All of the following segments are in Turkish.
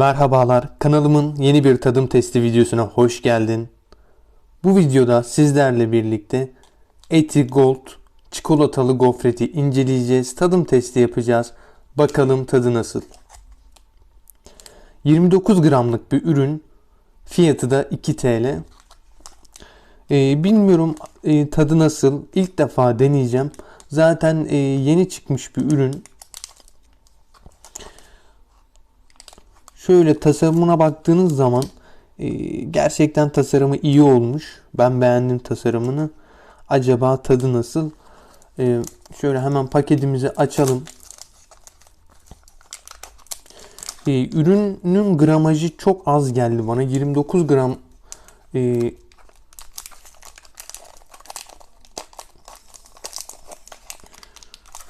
Merhabalar, kanalımın yeni bir tadım testi videosuna hoş geldin. Bu videoda sizlerle birlikte Eti Gold çikolatalı gofreti inceleyeceğiz. Tadım testi yapacağız. Bakalım tadı nasıl? 29 gramlık bir ürün. Fiyatı da 2 TL. Ee, bilmiyorum e, tadı nasıl. İlk defa deneyeceğim. Zaten e, yeni çıkmış bir ürün. Şöyle tasarımına baktığınız zaman e, gerçekten tasarımı iyi olmuş. Ben beğendim tasarımını. Acaba tadı nasıl? E, şöyle hemen paketimizi açalım. E, ürünün gramajı çok az geldi bana. 29 gram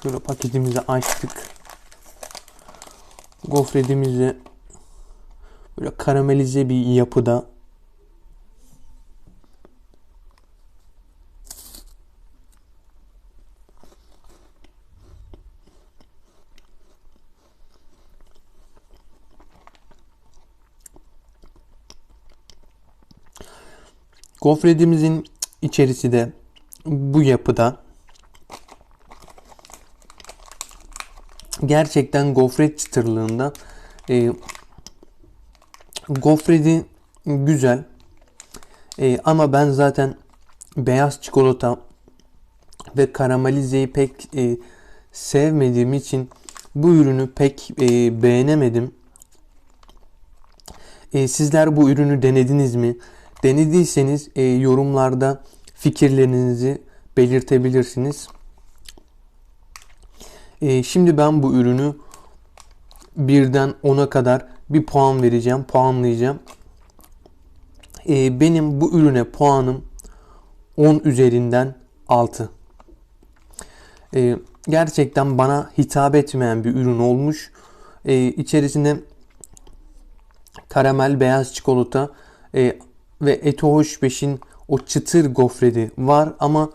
Şöyle paketimizi açtık. Gofretimizi böyle karamelize bir yapıda Gofretimizin içerisi de bu yapıda. Gerçekten gofret çıtırlığında. E, gofreti güzel. E, ama ben zaten beyaz çikolata ve karamelizeyi pek e, sevmediğim için bu ürünü pek e, beğenemedim. E, sizler bu ürünü denediniz mi? Denediyseniz e, yorumlarda fikirlerinizi belirtebilirsiniz. E, şimdi ben bu ürünü birden 10'a kadar bir puan vereceğim, puanlayacağım. E, benim bu ürüne puanım 10 üzerinden 6. E, gerçekten bana hitap etmeyen bir ürün olmuş. E, içerisinde karamel beyaz çikolata e, ve Eto Hoş 5'in o çıtır gofreti var ama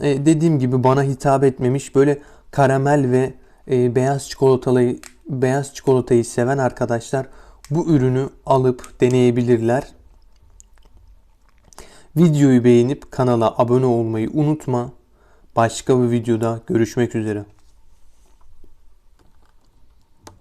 e, dediğim gibi bana hitap etmemiş. Böyle karamel ve e, beyaz çikolatayı beyaz çikolatayı seven arkadaşlar bu ürünü alıp deneyebilirler. Videoyu beğenip kanala abone olmayı unutma. Başka bir videoda görüşmek üzere.